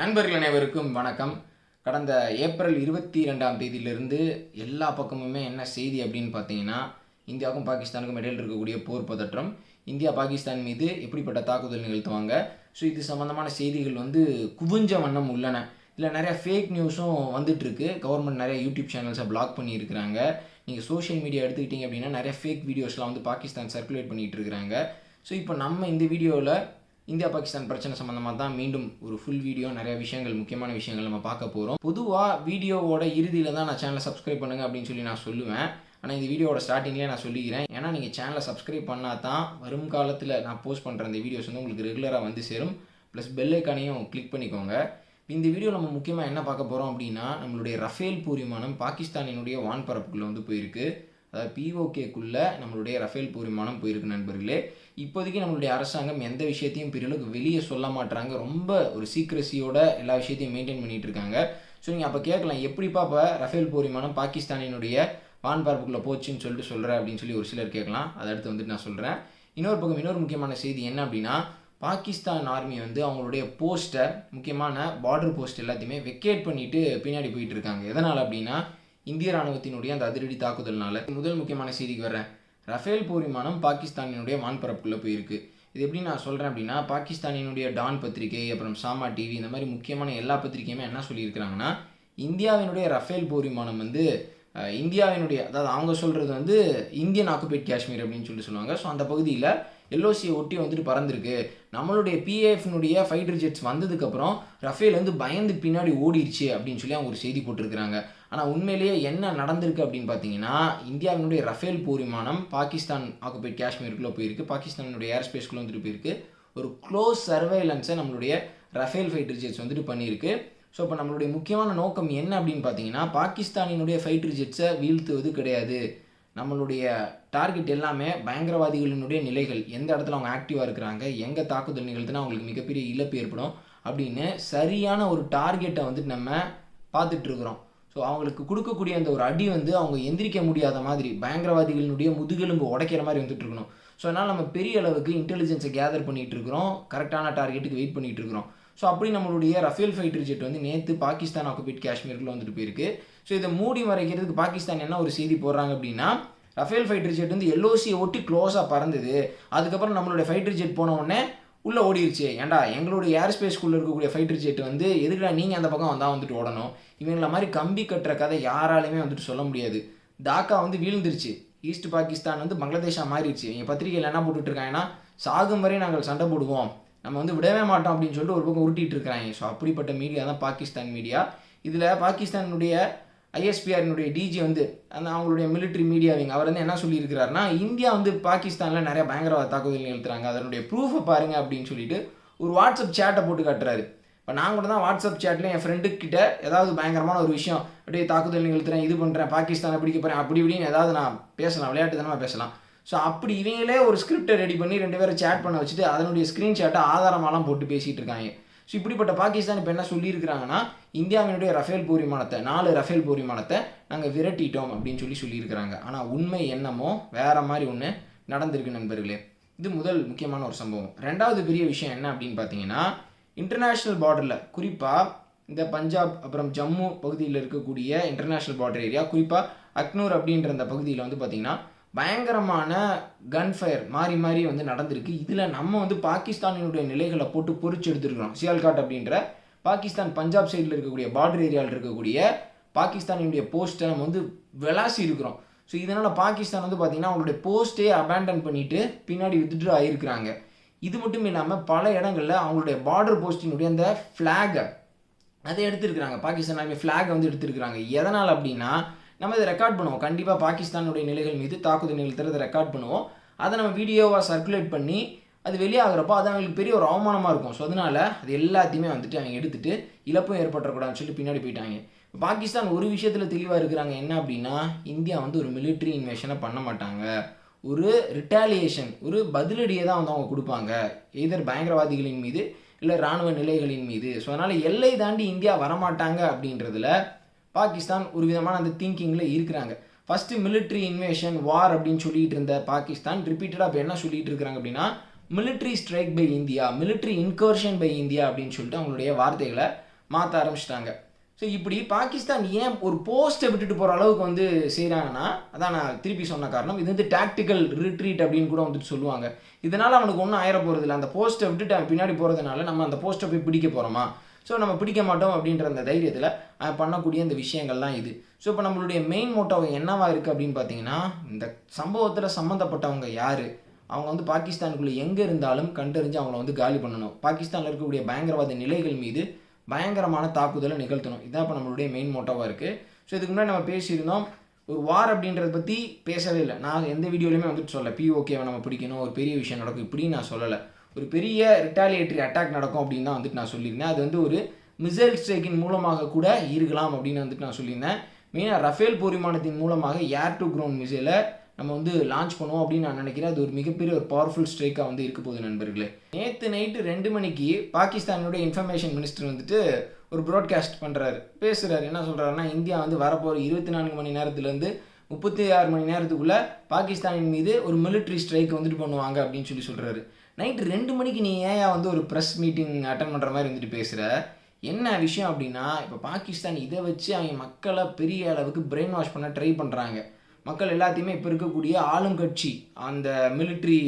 நண்பர்கள் அனைவருக்கும் வணக்கம். கடந்த ஏப்ரல் இருபத்தி ரெண்டாம் தேதியிலிருந்து எல்லா பக்கமுமே என்ன செய்தி அப்படின்னு பார்த்தீங்கன்னா இந்தியாவுக்கும் பாகிஸ்தானுக்கும் இடையில் இருக்கக்கூடிய போர் பதற்றம் இந்தியா பாகிஸ்தான் மீது எப்படிப்பட்ட தாக்குதல் நிகழ்த்துவாங்க? ஸோ இது சம்மந்தமான செய்திகள் வந்து குவிஞ்ச வண்ணம் உள்ளன. இதில் நிறைய ஃபேக் நியூஸும் வந்துட்டுருக்கு கவர்மெண்ட் நிறைய யூடியூப் சேனல்ஸை பிளாக் பண்ணியிருக்கிறாங்க. நீங்கள் சோஷியல் மீடியா எடுத்துக்கிட்டிங்க அப்படின்னா நிறைய ஃபேக் வீடியோஸ்லாம் வந்து பாகிஸ்தான் சர்க்குலேட் பண்ணிகிட்டு இருக்கிறாங்க. ஸோ இப்போ நம்ம இந்த வீடியோவில் இந்தியா பாகிஸ்தான் பிரச்சனை சம்மந்தமாக தான் மீண்டும் ஒரு ஃபுல் வீடியோ நிறைய விஷயங்கள் முக்கியமான விஷயங்கள் நம்ம பார்க்க போகிறோம் பொதுவாக வீடியோவோட இறுதியில் தான் நான் சேனலை சப்ஸ்கிரைப் பண்ணுங்க அப்படின்னு சொல்லி நான் சொல்லுவேன். ஆனால் இந்த வீடியோவோட ஸ்டார்டிங்லேயே நான் சொல்லிக்கிறேன். ஏன்னா நீங்கள் சேனலை சப்ஸ்கிரைப் பண்ணால் தான் வரும் காலத்தில் நான் போஸ்ட் பண்ணுற இந்த வீடியோஸ் வந்து உங்களுக்கு ரெகுலராக வந்து சேரும். ப்ளஸ் பெல் ஐக்கானையும் கிளிக் பண்ணிக்கோங்க. இந்த வீடியோ நம்ம முக்கியமாக என்ன பார்க்க போகிறோம் அப்படின்னா நம்மளுடைய ரஃபேல் போர் விமானம் பாகிஸ்தானினுடைய வான்பரப்புக்குள்ளே வந்து போயிருக்கு. அதாவது பிஓகேக்குள்ளே நம்மளுடைய ரஃபேல் போர் விமானம் போயிருக்கு நண்பர்களே. இப்போதைக்கு நம்மளுடைய அரசாங்கம் எந்த விஷயத்தையும் பெரியளவுக்கு வெளியே சொல்ல மாட்டுறாங்க ரொம்ப ஒரு சீக்ரஸியோட எல்லா விஷயத்தையும் மெயின்டைன் பண்ணிட்டு இருக்காங்க. ஸோ நீங்கள் அப்போ கேட்கலாம் எப்படிப்பா இப்போ ரஃபேல் போர் விமானம் பாகிஸ்தானினுடைய வான்பரப்புக்குள்ளே போச்சுன்னு சொல்லிட்டு சொல்கிற அப்படின்னு சொல்லி ஒரு சிலர் கேட்கலாம். அதை அடுத்து வந்துட்டு நான் சொல்கிறேன் இன்னொரு பக்கம் இன்னொரு முக்கியமான செய்தி என்ன அப்படின்னா பாகிஸ்தான் ஆர்மி வந்து அவங்களுடைய போஸ்ட்டை முக்கியமான பார்டர் போஸ்ட் எல்லாத்தையுமே வெக்கேட் பண்ணிட்டு பின்னாடி போயிட்டு இருக்காங்க. எதனால் அப்படின்னா இந்திய ராணுவத்தினுடைய அந்த அதிரடி தாக்குதல்னால. முதல் முக்கியமான செய்திக்கு வர்றேன். ரஃபேல் போர் விமானம் பாகிஸ்தானினுடைய வான்பரப்புக்குள்ளே போயிருக்கு. இது எப்படி நான் சொல்கிறேன் அப்படின்னா பாகிஸ்தானினுடைய டான் பத்திரிகை அப்புறம் சாமா டிவி இந்த மாதிரி முக்கியமான எல்லா பத்திரிகையுமே என்ன சொல்லியிருக்கிறாங்கன்னா இந்தியாவினுடைய ரஃபேல் போர் விமானம் வந்து இந்தியாவினுடைய அதாவது அவங்க சொல்கிறது வந்து இந்தியன் ஆக்குபைட் காஷ்மீர் அப்படின்னு சொல்லிட்டு சொல்லுவாங்க. ஸோ அந்த பகுதியில் எல்ஓசியை ஒட்டி வந்துட்டு பறந்துருக்கு. நம்மளுடைய பிஏஎஃப்னுடைய ஃபைட்டர் ஜெட்ஸ் வந்ததுக்கப்புறம் ரஃபேல் வந்து பயந்து பின்னாடி ஓடிடுச்சு அப்படின்னு சொல்லி அவங்க ஒரு செய்தி போட்டிருக்கிறாங்க. ஆனால் உண்மையிலேயே என்ன நடந்திருக்கு அப்படின்னு பார்த்தீங்கன்னா இந்தியாவினுடைய ரஃபேல் போர் விமானம் பாகிஸ்தான் ஆக்குபைட் காஷ்மீருக்குள்ளே போயிருக்கு. பாகிஸ்தானுடைய ஏர்ஸ்பேஸ்க்குள்ளே வந்துட்டு போயிருக்கு. ஒரு க்ளோஸ் சர்வைலன்ஸை நம்மளுடைய ரஃபேல் ஃபைட்டர் ஜெட்ஸ் வந்துட்டு பண்ணியிருக்கு. ஸோ இப்போ நம்மளுடைய முக்கியமான நோக்கம் என்ன அப்படின்னு பார்த்தீங்கன்னா பாகிஸ்தானினுடைய ஃபைட்டர் ஜெட்ஸை வீழ்த்துவது கிடையாது. நம்மளுடைய டார்கெட் எல்லாமே பயங்கரவாதிகளினுடைய நிலைகள். எந்த இடத்துல அவங்க ஆக்டிவாக இருக்கிறாங்க எங்கே தாக்குதல் நிகழ்த்துனா அவங்களுக்கு மிகப்பெரிய இழப்பு ஏற்படும் அப்படின்னு சரியான ஒரு டார்கெட்டை வந்துட்டு நம்ம பார்த்துட்ருக்குறோம் ஸோ அவங்களுக்கு கொடுக்கக்கூடிய அந்த ஒரு அடி வந்து அவங்க எந்திரிக்க முடியாத மாதிரி பயங்கரவாதிகளினுடைய முதுகெலும்பு உடைக்கிற மாதிரி வந்துட்டு இருக்கணும். ஸோ அதனால் நம்ம பெரிய அளவுக்கு இன்டெலிஜென்ஸை கேதர் பண்ணிகிட்டு இருக்கிறோம். கரெக்டான டார்கெட்டுக்கு வெயிட் பண்ணிகிட்டு இருக்கிறோம். ஸோ அப்படி நம்மளுடைய ரஃபேல் ஃபைட்டர் ஜெட் வந்து நேற்று பாகிஸ்தான் ஆக்குபேட் காஷ்மீருக்குள்ள வந்துட்டு போயிருக்கு. ஸோ இதை மூடி மறைக்கிறதுக்கு பாகிஸ்தான் என்ன ஒரு செய்தி போடுறாங்க அப்படின்னா ரஃபேல் ஃபைட்டர் ஜெட் வந்து எல்ஓசியை ஒட்டி க்ளோஸாக பறந்தது. அதுக்கப்புறம் நம்மளுடைய ஃபைட்டர் ஜெட் போன உடனே உள்ளே ஓடிருச்சு. ஏன்டா எங்களுடைய ஏர் ஸ்பேஸ்க்குள்ளே இருக்கக்கூடிய ஃபைட்டர் ஜெட் வந்து எதுக்குடா நீங்கள் அந்த பக்கம் வந்தால் வந்துட்டு ஓடணும்? இவங்கள மாதிரி கம்பி கட்டுற கதை யாராலையுமே வந்துட்டு சொல்ல முடியாது. டாக்கா வந்து வீழ்ந்துருச்சு. ஈஸ்ட் பாகிஸ்தான் வந்து பங்களாதேஷாக மாறிடுச்சு. இவங்க பத்திரிகையில் என்ன போட்டுட்ருக்காங்கன்னா சாகும் வரை நாங்கள் சண்டை போடுவோம். நம்ம வந்து விடவே மாட்டோம் அப்படின்னு சொல்லிட்டு ஒரு பக்கம் உருட்டிகிட்டு இருக்கிறாங்க ஸோ அப்படிப்பட்ட மீடியா தான் பாகிஸ்தான் மீடியா இதில் பாகிஸ்தானுடைய ஐஎஸ்பிஆரினுடைய டிஜி வந்து அந்த அவங்களுடைய மிலிட்ரி மீடியாவிங் அவர் வந்து என்ன சொல்லியிருக்கிறாருன்னா இந்தியா வந்து பாகிஸ்தானில் நிறைய பயங்கரவாத தாக்குதல் நிகழ்த்துறாங்க அதனுடைய ப்ரூஃபை பாருங்க அப்படின்னு சொல்லிட்டு ஒரு வாட்ஸ்அப் சேட்டை போட்டு காட்டுறாரு. இப்போ நான் கூட தான் வாட்ஸ்அப் சேட்டில் என் ஃப்ரெண்டுக்கிட்ட ஏதாவது பயங்கரமான ஒரு விஷயம் அப்படியே தாக்குதல் நிகழ்த்துறேன் இது பண்ணுறேன் பாகிஸ்தானை பிடிக்க போகிறேன் அப்படி இப்படின்னு ஏதாவது நான் பேசலாம் விளையாட்டு தானே பேசலாம். ஸோ அப்படி இவங்களே ஒரு ஸ்கிரிப்டை ரெடி பண்ணி ரெண்டு பேரை சேட் பண்ண வச்சுட்டு அதனுடைய ஸ்க்ரீன்ஷாட்டை ஆதாரமாலாம் போட்டு பேசிகிட்டு இருக்காங்க. ஸோ இப்படிப்பட்ட பாகிஸ்தான் இப்போ என்ன சொல்லியிருக்கிறாங்கன்னா இந்தியாவினுடைய ரஃபேல் போர் விமானத்தை நாலு ரஃபேல் போர் விமானத்தை நாங்கள் விரட்டிட்டோம் அப்படின்னு சொல்லி சொல்லியிருக்கிறாங்க. ஆனால் உண்மை என்னமோ வேறு மாதிரி ஒன்று நடந்திருக்கு நண்பர்களே. இது முதல் முக்கியமான ஒரு சம்பவம். ரெண்டாவது பெரிய விஷயம் என்ன அப்படின்னு பார்த்தீங்கன்னா இன்டர்நேஷ்னல் பார்டரில் குறிப்பாக இந்த பஞ்சாப் அப்புறம் ஜம்மு பகுதியில் இருக்கக்கூடிய இன்டர்நேஷ்னல் பார்டர் ஏரியா குறிப்பாக அக்னூர் அப்படின்ற அந்த பகுதியில் வந்து பார்த்திங்கன்னா பயங்கரமான கன்ஃபயர் மாறி மாறி வந்து நடந்திருக்கு. இதில் நம்ம வந்து பாகிஸ்தானினுடைய நிலைகளை போட்டு பொறிச்சு எடுத்துருக்கிறோம். சியால்காட் அப்படின்ற பாகிஸ்தான் பஞ்சாப் சைடில் இருக்கக்கூடிய பார்டர் ஏரியாவில் இருக்கக்கூடிய பாகிஸ்தானினுடைய போஸ்ட்டை நம்ம வந்து விளாசி இருக்கிறோம். ஸோ இதனால் பாகிஸ்தான் வந்து பார்த்திங்கன்னா அவங்களுடைய போஸ்ட்டே அபேண்டன் பண்ணிவிட்டு பின்னாடி வித்துட்டு ஆகிருக்கிறாங்க இது மட்டும் இல்லாமல் பல இடங்களில் அவங்களுடைய பார்டர் போஸ்டினுடைய அந்த ஃப்ளாகை அதை எடுத்துருக்குறாங்க. பாகிஸ்தான் ஆர்மி ஃப்ளாகை வந்து எடுத்துருக்குறாங்க. எதனால் அப்படின்னா நம்ம இதை ரெக்கார்ட் பண்ணுவோம். கண்டிப்பாக பாகிஸ்தானுடைய நிலைகள் மீது தாக்குதல் நிகழ்த்துறதை ரெக்கார்ட் பண்ணுவோம். அதை நம்ம வீடியோவாக சர்க்குலேட் பண்ணி அது வெளியாகிறப்போ அது அவங்களுக்கு பெரிய ஒரு அவமானமாக இருக்கும். ஸோ அதனால் அது எல்லாத்தையுமே வந்துட்டு அவங்க எடுத்துட்டு இழப்பும் ஏற்பட்டக்கூடாதுன்னு சொல்லி பின்னாடி போயிட்டாங்க. பாகிஸ்தான் ஒரு விஷயத்தில் தெளிவாக இருக்கிறாங்க. என்ன அப்படின்னா இந்தியா வந்து ஒரு மிலிட்ரி இன்வேஷனை பண்ண மாட்டாங்க. ஒரு ரிட்டாலியேஷன் ஒரு பதிலடியை தான் வந்து அவங்க கொடுப்பாங்க. எதர் பயங்கரவாதிகளின் மீது இல்லை இராணுவ நிலைகளின் மீது. ஸோ அதனால் எல்லை தாண்டி இந்தியா வரமாட்டாங்க அப்படின்றதுல பாகிஸ்தான் ஒரு விதமான அந்த திங்கிங்கில் இருக்கிறாங்க. ஃபஸ்ட்டு மிலிட்ரி இன்வேஷன் வார் அப்படின்னு சொல்லிட்டு இருந்த பாகிஸ்தான் ரிப்பீட்டடாக இப்போ என்ன சொல்லிட்டு இருக்கிறாங்க அப்படின்னா military strike by India military incursion by India அப்படின்னு சொல்லிட்டு அவங்களுடைய வார்த்தைகளை மாற்ற ஆரம்பிச்சிட்டாங்க. ஸோ இப்படி பாகிஸ்தான் ஏன் ஒரு போஸ்ட்டை விட்டுட்டு போகிற அளவுக்கு வந்து செய்கிறாங்கன்னா அதான் நான் திருப்பி சொன்ன காரணம். இது வந்து டாக்டிக்கல் ரிட்ரீட் அப்படின்னு கூட வந்துட்டு சொல்லுவாங்க. இதனால் அவனுக்கு ஒன்றும் ஆயிர போகிறதில்ல அந்த போஸ்ட்டை விட்டுட்டு பின்னாடி போகிறதுனால நம்ம அந்த போஸ்ட்டை போய் பிடிக்க போகிறோமா ஸோ நம்ம பிடிக்க மாட்டோம் அப்படின்ற அந்த தைரியத்தில் பண்ணக்கூடிய இந்த விஷயங்கள்லாம் இது. ஸோ இப்போ நம்மளுடைய மெயின் மோட்டோ என்னவா இருக்குது அப்படின்னு பார்த்தீங்கன்னா இந்த சம்பவத்தில் சம்மந்தப்பட்டவங்க யார்? அவங்க வந்து பாகிஸ்தானுக்குள்ளே எங்கே இருந்தாலும் கண்டறிஞ்சு அவங்கள வந்து காலி பண்ணணும். பாகிஸ்தானில் இருக்கக்கூடிய பயங்கரவாத நிலைகள் மீது பயங்கரமான தாக்குதலை நிகழ்த்தணும். இதான் இப்போ நம்மளுடைய மெயின் மோட்டோவாக இருக்குது ஸோ இதுக்கு முன்னாடி நம்ம பேசியிருந்தோம் ஒரு வார் அப்படின்றத பற்றி பேசவே இல்லை. நான் எந்த வீடியோலையுமே வந்துட்டு சொல்ல பிஓகேவை நம்ம பிடிக்கணும் ஒரு பெரிய விஷயம் நடக்கும் இப்படின்னு நான் சொல்லலை. ஒரு பெரிய ரிட்டாலியேட்டரி அட்டாக் நடக்கும் அப்படின்னு தான் வந்துட்டு நான் சொல்லியிருந்தேன். அது வந்து ஒரு மிசைல் ஸ்ட்ரைக்கின் மூலமாக கூட இருக்கலாம் அப்படின்னு வந்துட்டு நான் சொல்லியிருந்தேன். மெயினாக ரஃபேல் போர் விமானத்தின் மூலமாக ஏர் டு கிரவுண்ட் மிசைலை நம்ம வந்து லான்ச் பண்ணுவோம் அப்படின்னு நான் நினைக்கிறேன். அது ஒரு மிகப்பெரிய ஒரு பவர்ஃபுல் ஸ்ட்ரைக்காக வந்து இருக்க போகுது நண்பர்களே. நேற்று நைட்டு ரெண்டு மணிக்கு பாகிஸ்தானுடைய இன்ஃபர்மேஷன் மினிஸ்டர் வந்துட்டு ஒரு ப்ராட்காஸ்ட் பண்ணுறாரு பேசுகிறாரு என்ன சொல்கிறாருன்னா இந்தியா வந்து வரப்போகிற இருபத்தி நான்கு மணி நேரத்துலேருந்து முப்பத்தி ஆறு மணி நேரத்துக்குள்ளே பாகிஸ்தானின் மீது ஒரு மிலிட்ரி ஸ்ட்ரைக் வந்துட்டு பண்ணுவாங்க அப்படின்னு சொல்லி சொல்கிறாரு நைட்டு ரெண்டு மணிக்கு நீ ஏன் வந்து ஒரு ப்ரெஸ் மீட்டிங் அட்டன் பண்ணுற மாதிரி வந்துட்டு பேசுகிற என்ன விஷயம் அப்படின்னா இப்போ பாகிஸ்தான் இதை வச்சு அவங்க மக்களை பெரிய அளவுக்கு பிரெயின் வாஷ் பண்ண ட்ரை பண்ணுறாங்க மக்கள் எல்லாத்தையுமே இப்போ இருக்கக்கூடிய ஆளுங்கட்சி அந்த மிலிட்ரி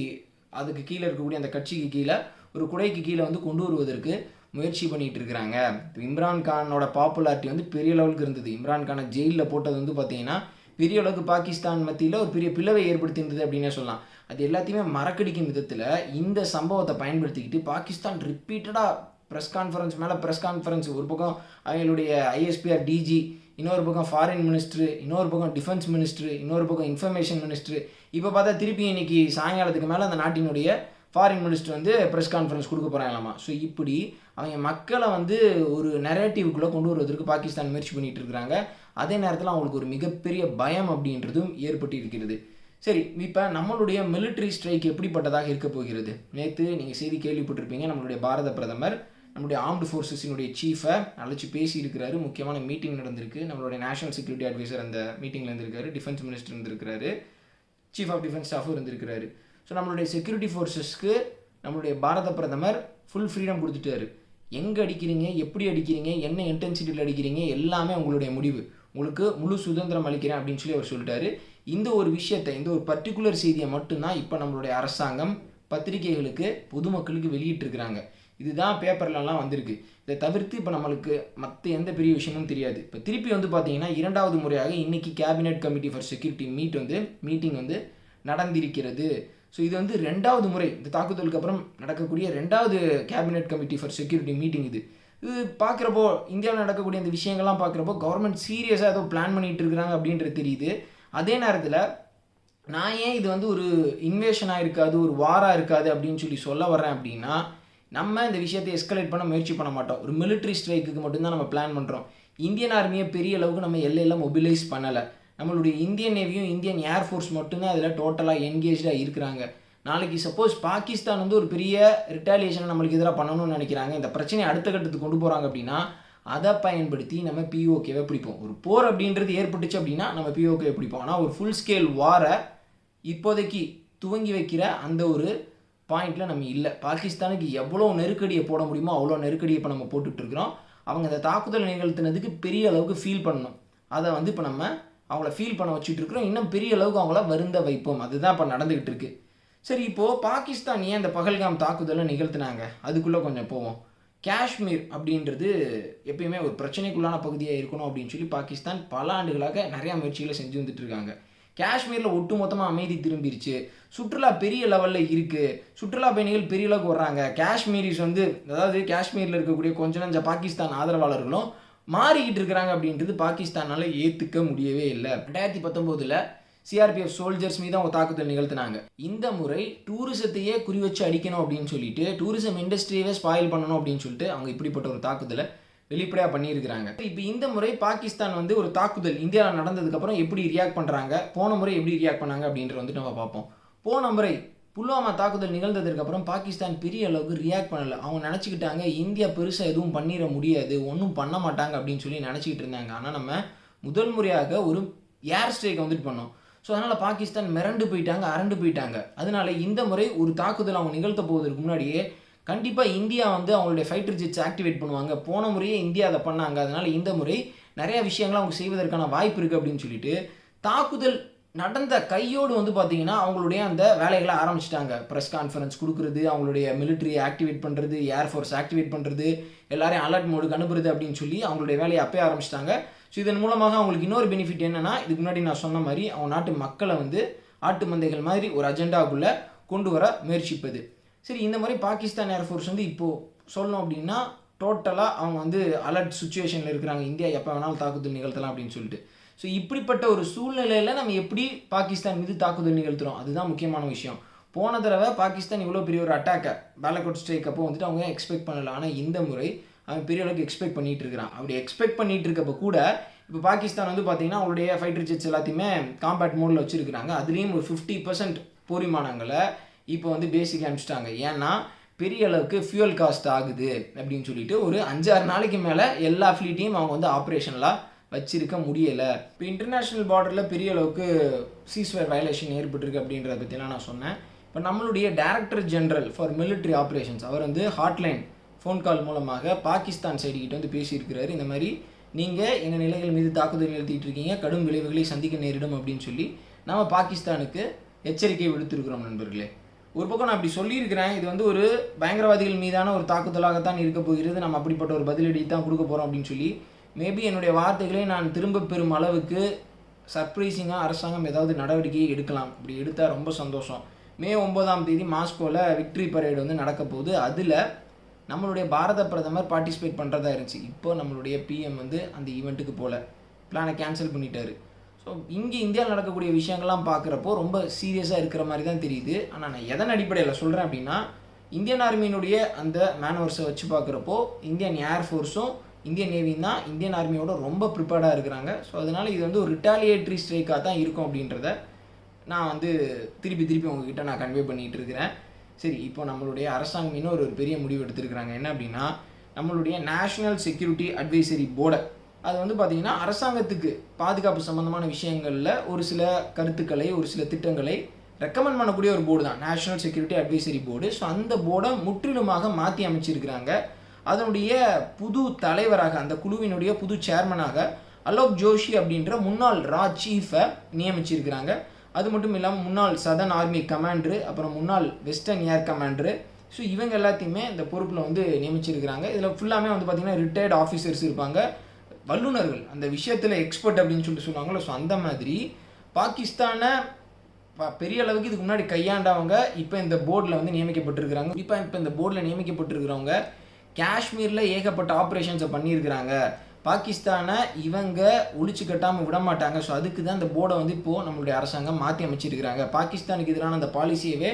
அதுக்கு கீழே இருக்கக்கூடிய அந்த கட்சிக்கு கீழே ஒரு குடைக்கு கீழே வந்து கொண்டு வருவதற்கு முயற்சி பண்ணிகிட்டு இருக்கிறாங்க. இப்போ இம்ரான் கானோட பாப்புலாரிட்டி வந்து பெரிய லெவலுக்கு இருந்தது. இம்ரான் கானை ஜெயிலில் போட்டது வந்து பார்த்தீங்கன்னா பெரிய அளவுக்கு பாகிஸ்தான் மத்தியில் ஒரு பெரிய பிளவை ஏற்படுத்தியிருந்தது அப்படின்னே சொல்லலாம். அது எல்லாத்தையுமே மறக்கடிக்கும் விதத்தில் இந்த சம்பவத்தை பயன்படுத்திக்கிட்டு பாகிஸ்தான் ரிப்பீட்டடாக ப்ரெஸ் கான்ஃபரன்ஸ் மேலே ப்ரெஸ் கான்ஃபரன்ஸ் ஒரு பக்கம் அவங்களுடைய ஐஎஸ்பிஆர் டிஜி இன்னொரு பக்கம் ஃபாரின் மினிஸ்ட்ரு இன்னொரு பக்கம் டிஃபென்ஸ் மினிஸ்ட்ரு இன்னொரு பக்கம் இன்ஃபர்மேஷன் மினிஸ்ட்ரு இப்போ பார்த்தா திருப்பி இன்னைக்கு சாயங்காலத்துக்கு மேலே அந்த நாட்டினுடைய ஃபாரின் மினிஸ்டர் வந்து ப்ரெஸ் கான்ஃபரன்ஸ் கொடுக்க போகிறாங்களாமா ஸோ இப்படி அவங்க மக்களை வந்து ஒரு நெரேட்டிவ்குள்ளே கொண்டு வருவதற்கு பாகிஸ்தான் முயற்சி பண்ணிகிட்டு இருக்கிறாங்க. அதே நேரத்தில் அவங்களுக்கு ஒரு மிகப்பெரிய பயம் அப்படின்றதும் ஏற்பட்டு இருக்கிறது சரி இப்போ நம்மளுடைய மிலிட்ரி ஸ்ட்ரைக் எப்படிப்பட்டதாக இருக்க போகிறது? நேற்று நீங்கள் செய்தி கேள்விப்பட்டிருப்பீங்க நம்மளுடைய பாரத பிரதமர் நம்மளுடைய ஆர்ம்டு ஃபோர்ஸஸினுடைய சீஃபை அழைச்சி பேசியிருக்கிறாரு. முக்கியமான மீட்டிங் நடந்திருக்கு. நம்மளுடைய நேஷனல் செக்யூரிட்டி அட்வைசர் அந்த மீட்டிங்கில் இருந்திருக்காரு டிஃபென்ஸ் மினிஸ்டர் இருந்திருக்கிறாரு சீஃப் ஆஃப் டிஃபென்ஸ் ஸ்டாஃபும் இருந்திருக்கிறாரு. ஸோ நம்மளுடைய செக்யூரிட்டி ஃபோர்ஸஸ்க்கு நம்மளுடைய பாரத பிரதமர் ஃபுல் ஃப்ரீடம் கொடுத்துட்டாரு. எங்கே அடிக்கிறீங்க? எப்படி அடிக்கிறீங்க? என்ன இன்டென்சிட்டியில் அடிக்கிறீங்க? எல்லாமே உங்களுடைய முடிவு. உங்களுக்கு முழு சுதந்திரம் அளிக்கிறேன் அப்படின்னு சொல்லி அவர் சொல்லிட்டாரு. இந்த ஒரு விஷயத்தை இந்த ஒரு பர்டிகுலர் செய்தியை மட்டும்தான் இப்போ நம்மளுடைய அரசாங்கம் பத்திரிகைகளுக்கு பொதுமக்களுக்கு வெளியிட்டிருக்கிறாங்க. இதுதான் பேப்பர்லலாம் வந்திருக்கு. இதை தவிர்த்து இப்போ நம்மளுக்கு மற்ற எந்த பெரிய விஷயமும் தெரியாது. இப்போ திருப்பி வந்து பார்த்தீங்கன்னா இரண்டாவது முறையாக இன்றைக்கி cabinet committee for security meet வந்து மீட்டிங் வந்து நடந்திருக்கிறது. ஸோ இது வந்து ரெண்டாவது முறை இந்த தாக்குதலுக்கு அப்புறம் நடக்கக்கூடிய ரெண்டாவது cabinet committee for security meeting இது. இது பார்க்குறப்போ இந்தியாவில் நடக்கக்கூடிய இந்த விஷயங்கள்லாம் பார்க்குறப்போ கவர்மெண்ட் சீரியஸாக ஏதோ பிளான் பண்ணிட்டு இருக்கிறாங்க அப்படின்றது தெரியுது. அதே நேரத்தில் நான் ஏன் இது வந்து ஒரு இன்வேஷனாக இருக்காது ஒரு வாராக இருக்காது அப்படின்னு சொல்லி சொல்ல வரேன் அப்படின்னா நம்ம இந்த விஷயத்தை எஸ்கலேட் பண்ண முயற்சி பண்ண மாட்டோம். ஒரு மிலிட்ரி ஸ்ட்ரைக்குக்கு மட்டும்தான் நம்ம பிளான் பண்ணுறோம் இந்தியன் ஆர்மியை பெரிய அளவுக்கு நம்ம எல்லையில் மொபிலைஸ் பண்ணலை. நம்மளுடைய இந்தியன் நேவியும் இந்தியன் ஏர்ஃபோர்ஸ் மட்டும்தான் அதில் டோட்டலாக என்கேஜாக இருக்கிறாங்க. நாளைக்கு சப்போஸ் பாகிஸ்தான் வந்து ஒரு பெரிய ரிட்டாலியேஷனை நம்மளுக்கு எதிராக பண்ணணும்னு நினைக்கிறாங்க. இந்த பிரச்சனையை அடுத்த கட்டத்துக்கு கொண்டு போகிறாங்க அப்படின்னா அதை பயன்படுத்தி நம்ம பிஓகேவை பிடிப்போம். ஒரு போர் அப்படின்றது ஏற்பட்டுச்சு அப்படின்னா நம்ம பிஓகேவை பிடிப்போம். ஆனால் ஒரு ஃபுல் ஸ்கேல் வாரை இப்போதைக்கு துவங்கி வைக்கிற அந்த ஒரு பாயிண்டில் நம்ம இல்லை. பாகிஸ்தானுக்கு எவ்வளோ நெருக்கடியை போட முடியுமோ அவ்வளோ நெருக்கடியை இப்போ நம்ம போட்டுட்டு இருக்கிறோம். அவங்க அந்த தாக்குதல் நிகழ்த்தினதுக்கு பெரிய அளவுக்கு ஃபீல் பண்ணணும். அதை வந்து இப்போ நம்ம அவங்கள ஃபீல் பண்ண வச்சுட்டு இருக்கிறோம். இன்னும் பெரிய அளவுக்கு அவங்கள வருந்த வைப்போம். அதுதான் இப்போ நடந்துக்கிட்டு இருக்குது சரி இப்போது பாகிஸ்தான் ஏன் இந்த பகல்காம் தாக்குதலை நிகழ்த்தினாங்க? அதுக்குள்ளே கொஞ்சம் போவோம். காஷ்மீர் அப்படின்றது எப்பயுமே ஒரு பிரச்சனைக்குள்ளான பகுதியாக இருக்கணும் அப்படின்னு சொல்லி பாகிஸ்தான் பல ஆண்டுகளாக நிறையா முயற்சிகளை செஞ்சு வந்துட்டு இருக்காங்க. காஷ்மீரில் ஒட்டுமொத்தமாக அமைதி திரும்பிருச்சு. சுற்றுலா பெரிய லெவலில் இருக்குது சுற்றுலா பயணிகள் பெரிய அளவுக்கு வர்றாங்க. காஷ்மீரிஸ் வந்து அதாவது காஷ்மீரில் இருக்கக்கூடிய கொஞ்ச நஞ்ச பாகிஸ்தான் ஆதரவாளர்களும் மாறிக்கிட்டு இருக்கிறாங்க அப்படின்றது பாகிஸ்தானால் ஏற்றுக்க முடியவே இல்லை. ரெண்டாயிரத்தி பத்தொம்போதில் சிஆர்பிஎஃப் சோல்ஜர்ஸ் மீது அவங்க தாக்குதல் நிகழ்த்தினாங்க. இந்த முறை டூரிசத்தையே குறி வச்சு அடிக்கணும் அப்படின்னு சொல்லிட்டு டூரிசம் இண்டஸ்ட்ரியவே ஸ்பாயில் பண்ணணும் அப்படின்னு சொல்லிட்டு அவங்க இப்படிப்பட்ட ஒரு தாக்குதலை வெளிப்படையாக பண்ணியிருக்கிறாங்க. இப்போ இந்த முறை பாகிஸ்தான் வந்து ஒரு தாக்குதல் இந்தியாவில் நடந்ததுக்கப்புறம் எப்படி ரியாக்ட் பண்ணுறாங்க போன முறை எப்படி ரியாக்ட் பண்ணாங்க அப்படின்றது வந்துட்டு நம்ம பார்ப்போம். போன முறை புல்வாமா தாக்குதல் நிகழ்ந்ததுக்கப்புறம் பாகிஸ்தான் பெரிய அளவுக்கு ரியாக்ட் பண்ணலை. அவங்க நினச்சிக்கிட்டாங்க இந்தியா பெருசாக எதுவும் பண்ணிட முடியாது ஒன்றும் பண்ண மாட்டாங்க அப்படின்னு சொல்லி நினச்சிக்கிட்டு இருந்தாங்க. ஆனால் நம்ம முதல் முறையாக ஒரு ஏர் ஸ்ட்ரைக் வந்துட்டு பண்ணோம். ஸோ அதனால் பாகிஸ்தான் மிரண்டு போயிட்டாங்க அரண்டு போயிட்டாங்க. அதனால இந்த முறை ஒரு தாக்குதல் அவங்க நிகழ்த்த போவதற்கு முன்னாடியே கண்டிப்பாக இந்தியா வந்து அவங்களுடைய ஃபைட்டர் ஜெட்ஸ் ஆக்டிவேட் பண்ணுவாங்க. போன முறையே இந்தியா அதை பண்ணாங்க. அதனால் இந்த முறை நிறைய விஷயங்களை அவங்க செய்வதற்கான வாய்ப்பு இருக்குது அப்படின்னு சொல்லிட்டு தாக்குதல் நடந்த கையோடு வந்து பார்த்தீங்கன்னா அவங்களுடைய அந்த வேலைகளை ஆரம்பிச்சிட்டாங்க. ப்ரெஸ் கான்ஃபரன்ஸ் கொடுக்குறது அவங்களுடைய மிலிட்ரி ஆக்டிவேட் பண்ணுறது ஏர்ஃபோர்ஸ் ஆக்டிவேட் பண்ணுறது எல்லாரையும் அலர்ட் மோடுக்கு அனுப்புறது அப்படின்னு சொல்லி அவங்களுடைய வேலையை அப்பயே ஆரம்பிச்சிட்டாங்க. ஸோ இதன் மூலமாக அவங்களுக்கு இன்னொரு பெனிஃபிட் என்னன்னா இதுக்கு முன்னாடி நான் சொன்ன மாதிரி அவங்க நாட்டு மக்களை வந்து ஆட்டு மந்தைகள் மாதிரி ஒரு அஜெண்டாக்குள்ளே கொண்டு வர முயற்சிப்பது. சரி இந்த மாதிரி பாகிஸ்தான் ஏர்ஃபோர்ஸ் வந்து இப்போது சொல்லணும் அப்படின்னா டோட்டலாக அவங்க வந்து அலர்ட் சுச்சுவேஷனில் இருக்கிறாங்க. இந்தியா எப்போ வேணாலும் தாக்குதல் நிகழ்த்தலாம் அப்படின்னு சொல்லிட்டு. ஸோ இப்படிப்பட்ட ஒரு சூழ்நிலையில் நம்ம எப்படி பாகிஸ்தான் மீது தாக்குதல் நிகழ்த்துறோம்? அதுதான் முக்கியமான விஷயம். போன தடவை பாகிஸ்தான் இவ்வளோ பெரிய ஒரு அட்டாக்கை பேலக்கோட் ஸ்ட்ரைக் அப்போ வந்துட்டு அவங்க எக்ஸ்பெக்ட் பண்ணல. ஆனால் இந்த முறை அவன் பெரிய அளவுக்கு எக்ஸ்பெக்ட் பண்ணிட்டு இருக்கிறான் அப்படி எக்ஸ்பெக்ட் பண்ணிட்டு இருக்கப்ப கூட இப்போ பாகிஸ்தான் வந்து பார்த்தீங்கன்னா அவங்களுடைய ஃபைட்டர் ஜெட்ஸ் எல்லாத்தையுமே காம்பேக்ட் மோடில் வச்சுருக்கிறாங்க. அதுலேயும் ஒரு ஃபிஃப்டி பர்சன்ட் போரிமானங்களை இப்போ வந்து பேசிக் அனுப்பிச்சிட்டாங்க. ஏன்னா பெரிய அளவுக்கு ஃபியூல் காஸ்ட் ஆகுது அப்படின்னு சொல்லிட்டு ஒரு அஞ்சாறு நாளைக்கு மேலே எல்லா ஃப்ளீட்டையும் அவங்க வந்து ஆப்ரேஷனலாக வச்சிருக்க முடியலை. இப்போ இன்டர்நேஷ்னல் பார்டரில் பெரிய அளவுக்கு சீஸ்வேர் வயலேஷன் ஏற்பட்டிருக்கு அப்படின்றத பற்றிலாம் நான் சொன்னேன். இப்போ நம்மளுடைய director general for military operations அவர் வந்து ஹாட்லைன் ஃபோன் கால் மூலமாக பாகிஸ்தான் சைடு வந்து பேசியிருக்கிறாரு. இந்த மாதிரி நீங்கள் எங்கள் நிலைகள் மீது தாக்குதல் நிறுத்திட்டு இருக்கீங்க கடும் விளைவுகளை சந்திக்க நேரிடும் அப்படின்னு சொல்லி நம்ம பாகிஸ்தானுக்கு எச்சரிக்கை விடுத்திருக்கிறோம் நண்பர்களே. ஒரு பக்கம் நான் அப்படி சொல்லியிருக்கிறேன். இது வந்து ஒரு பயங்கரவாதிகள் மீதான ஒரு தாக்குதலாகத்தான் இருக்க போகிறது. நம்ம அப்படிப்பட்ட ஒரு பதிலடி தான் கொடுக்க போகிறோம் அப்படின்னு சொல்லி மேபி என்னுடைய வார்த்தைகளை நான் திரும்ப பெறும் அளவுக்கு சர்ப்ரைசிங்காக அரசாங்கம் ஏதாவது நடவடிக்கையை எடுக்கலாம். இப்படி எடுத்தால் ரொம்ப சந்தோஷம். மே ஒன்பதாம் தேதி மாஸ்கோவில் விக்ட்ரி பரேடு வந்து நடக்க போகுது. அதில் நம்மளுடைய பாரத பிரதமர் பார்ட்டிசிபேட் பண்ணுறதா இருந்துச்சு. இப்போ நம்மளுடைய பிஎம் வந்து அந்த ஈவெண்ட்டுக்கு போகல பிளானை கேன்சல் பண்ணிட்டாரு. ஸோ இங்கே இந்தியாவில் நடக்கக்கூடிய விஷயங்கள்லாம் பார்க்குறப்போ ரொம்ப சீரியஸாக இருக்கிற மாதிரி தான் தெரியுது. ஆனால் நான் எதன் அடிப்படையில் சொல்கிறேன் அப்படின்னா இந்தியன் ஆர்மியினுடைய அந்த மேனவர்ஸை வச்சு பார்க்குறப்போ இந்தியன் ஏர்ஃபோர்ஸும் இந்தியன் நேவியும் தான் இந்தியன் ஆர்மியோட ரொம்ப ப்ரிப்பேர்டாக இருக்கிறாங்க. ஸோ அதனால் இது வந்து ஒரு ரிட்டாலியேட்ரி ஸ்ட்ரைக்காக தான் இருக்கும் அப்படின்றத நான் வந்து திருப்பி திருப்பி உங்ககிட்ட நான் கன்வே பண்ணிகிட்டு இருக்கிறேன். சரி இப்போ நம்மளுடைய அரசாங்கம் இன்னொரு ஒரு பெரிய முடிவு எடுத்திருக்கிறாங்க. என்ன அப்படின்னா நம்மளுடைய நேஷ்னல் செக்யூரிட்டி அட்வைசரி போர்டை அது வந்து பார்த்திங்கன்னா அரசாங்கத்துக்கு பாதுகாப்பு சம்மந்தமான விஷயங்களில் ஒரு சில கருத்துக்களை ஒரு சில திட்டங்களை ரெக்கமெண்ட் பண்ணக்கூடிய ஒரு போர்டு தான். National security advisory board so அந்த போர்டை முற்றிலுமாக மாற்றி அமைச்சிருக்கிறாங்க. அதனுடைய புது தலைவராக அந்த குழுவினுடைய புது சேர்மனாக அலோக் ஜோஷி அப்படின்ற முன்னாள் ரா சீஃபை நியமிச்சிருக்கிறாங்க. அது மட்டும் இல்லாமல் முன்னாள் சதன் ஆர்மி கமாண்டரு அப்புறம் முன்னாள் வெஸ்டர்ன் ஏர் கமாண்டரு ஸோ இவங்க எல்லாத்தையுமே இந்த பொறுப்பில் வந்து நியமிச்சிருக்கிறாங்க. இதில் ஃபுல்லாமே வந்து பார்த்திங்கன்னா ரிட்டையர்ட் ஆஃபீஸர்ஸ் இருப்பாங்க. வல்லுநர்கள். அந்த விஷயத்தில் எக்ஸ்பர்ட் அப்படின்னு சொல்லிட்டு சொல்லுவாங்களோ ஸோ அந்த மாதிரி பாகிஸ்தானை ப- பெரிய அளவுக்கு இதுக்கு முன்னாடி கையாண்டவங்க இப்போ இந்த போர்டில் வந்து நியமிக்கப்பட்டிருக்கிறாங்க. இப்போ இப்போ இந்த போர்டில் நியமிக்கப்பட்டிருக்கிறவங்க காஷ்மீரில் ஏகப்பட்ட ஆப்ரேஷன்ஸை பண்ணியிருக்கிறாங்க. பாகிஸ்தானை இவங்க ஒழிச்சு கட்டாமல் விட மாட்டாங்க ஸோ அதுக்கு தான் இந்த போர்டை வந்து இப்போது நம்மளுடைய அரசாங்கம் மாற்றி அமைச்சிருக்கிறாங்க. பாகிஸ்தானுக்கு எதிரான அந்த பாலிசியவே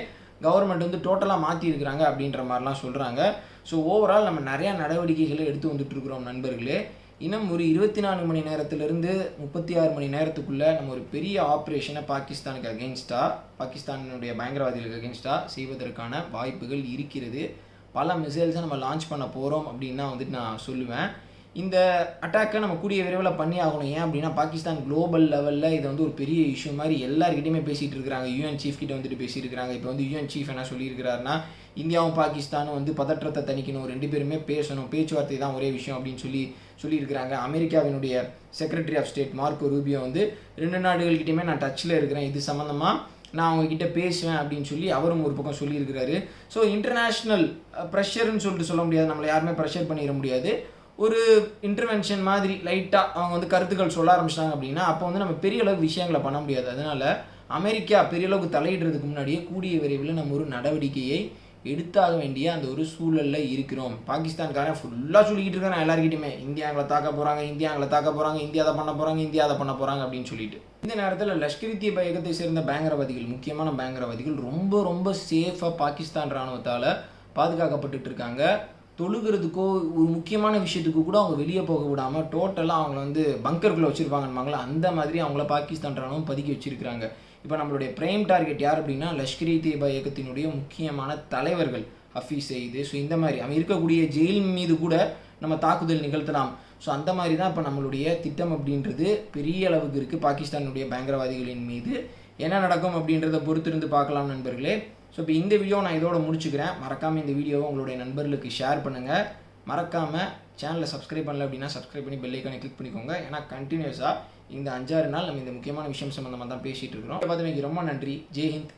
கவர்மெண்ட் வந்து டோட்டலாக மாற்றி இருக்கிறாங்க அப்படின்ற மாதிரிலாம் சொல்கிறாங்க ஸோ ஓவரால் நம்ம நிறையா நடவடிக்கைகளை எடுத்து வந்துட்டுருக்குறோம் நண்பர்களே. இன்னும் ஒரு இருபத்தி நான்கு மணி நேரத்திலிருந்து முப்பத்தி ஆறு மணி நேரத்துக்குள்ளே நம்ம ஒரு பெரிய ஆப்ரேஷனை பாகிஸ்தானுக்கு அகென்ஸ்டாக பாகிஸ்தானுடைய பயங்கரவாதிகளுக்கு அகென்ஸ்டாக செய்வதற்கான வாய்ப்புகள் இருக்கிறது. பல மிசைல்ஸை நம்ம லான்ச் பண்ண போகிறோம் அப்படின்னு தான் வந்துட்டு நான் சொல்லுவேன். இந்த அட்டாக்கை நம்ம கூடிய விரைவில் பண்ணி ஆகணும். ஏன் அப்படின்னா பாகிஸ்தான் குளோபல் லெவலில் இது வந்து ஒரு பெரிய இஷ்யூ மாதிரி எல்லாருக்கிட்டையுமே பேசிகிட்டு இருக்கிறாங்க. யூஎன் சீஃப் கிட்ட வந்துட்டு பேசியிருக்கிறாங்க இப்போ வந்து யூஎன் சீஃப் என்ன சொல்லியிருக்கிறாருன்னா இந்தியாவும் பாகிஸ்தானும் வந்து பதற்றத்தை தணிக்கணும். ரெண்டு பேருமே பேசணும். பேச்சுவார்த்தை தான் ஒரே விஷயம் அப்படின்னு சொல்லி சொல்லியிருக்கிறாங்க. அமெரிக்காவினுடைய secretary of state Marco Rubio வந்து ரெண்டு நாடுகள்கிட்டையுமே நான் டச்சில் இருக்கிறேன். இது சம்மந்தமாக நான் அவங்கக்கிட்ட பேசுவேன் அப்படின்னு சொல்லி அவரும் ஒரு பக்கம் சொல்லியிருக்கிறாரு. ஸோ இன்டர்நேஷ்னல் ப்ரெஷர்னு சொல்லிட்டு சொல்ல முடியாது. நம்மளை யாருமே ப்ரெஷர் பண்ணிட முடியாது. ஒரு இன்டர்வென்ஷன் மாதிரி லைட்டாக அவங்க வந்து கருத்துக்கள் சொல்ல ஆரம்பிச்சிட்டாங்க அப்படின்னா அப்போ வந்து நம்ம பெரிய அளவுக்கு விஷயங்களை பண்ண முடியாது. அதனால் அமெரிக்கா பெரிய அளவுக்கு தலையிடுறதுக்கு முன்னாடியே கூடிய விரைவில் நம்ம ஒரு நடவடிக்கையை எடுத்தாக வேண்டிய அந்த ஒரு சூழலில் இருக்கிறோம். பாகிஸ்தான்காரன் ஃபுல்லாக சொல்லிக்கிட்டு இருக்கான் எல்லாருக்கிட்டையுமே இந்தியாங்களை தாக்க போகிறாங்க இந்தியாங்களை தாக்க போகிறாங்க இந்தியா அதை பண்ண போகிறாங்க இந்தியா அதை பண்ண போகிறாங்க அப்படின்னு சொல்லிட்டு. இந்த நேரத்தில் லஷ்கர் இ இயக்கத்தை சேர்ந்த பயங்கரவாதிகள் முக்கியமான பயங்கரவாதிகள் ரொம்ப ரொம்ப சேஃபாக பாகிஸ்தான் இராணுவத்தால் பாதுகாக்கப்பட்டு இருக்காங்க. தொழுகிறதுக்கோ ஒரு முக்கியமான விஷயத்துக்கு கூட அவங்க வெளியே போக விடாமல் டோட்டலாக அவங்கள வந்து பங்கருக்குள்ளே வச்சுருப்பாங்கன்னு அந்த மாதிரி அவங்கள பாகிஸ்தான் ராணுவம் பதுக்கி வச்சுருக்கிறாங்க. இப்போ நம்மளுடைய பிரைம் டார்கெட் யார் அப்படின்னா லஷ்கர் இ தீபா இயக்கத்தினுடைய முக்கியமான தலைவர்கள் ஹஃபீஸ் செய்து. ஸோ இந்த மாதிரி அவன் இருக்கக்கூடிய ஜெயில் மீது கூட நம்ம தாக்குதல் நிகழ்த்தலாம். ஸோ அந்த மாதிரி தான் இப்போ நம்மளுடைய திட்டம் அப்படின்றது பெரிய அளவுக்கு இருக்குது பாகிஸ்தானுடைய பயங்கரவாதிகளின் மீது. என்ன நடக்கும் அப்படின்றத பொறுத்திருந்து பார்க்கலாம் நண்பர்களே. ஸோ இப்போ இந்த வீடியோ நான் இதோட முடிச்சுக்கிறேன். மறக்காமல் இந்த வீடியோவை உங்களுடைய நண்பர்களுக்கு ஷேர் பண்ணுங்கள் மறக்காமல் சேனலை சப்ஸ்கிரைப் பண்ணல அப்படின்னா சப்ஸ்கிரைப் பண்ணி பெல் கிளிக் பண்ணிக்கோங்க. ஏன்னா கண்டினியூஸாக இந்த அஞ்சாறு நாள் நம்ம இந்த முக்கியமான விஷயம் சம்மந்தமாக தான் பேசிகிட்டு இருக்கிறோம். பார்த்து ரொம்ப நன்றி. ஜெய் ஹிந்த்.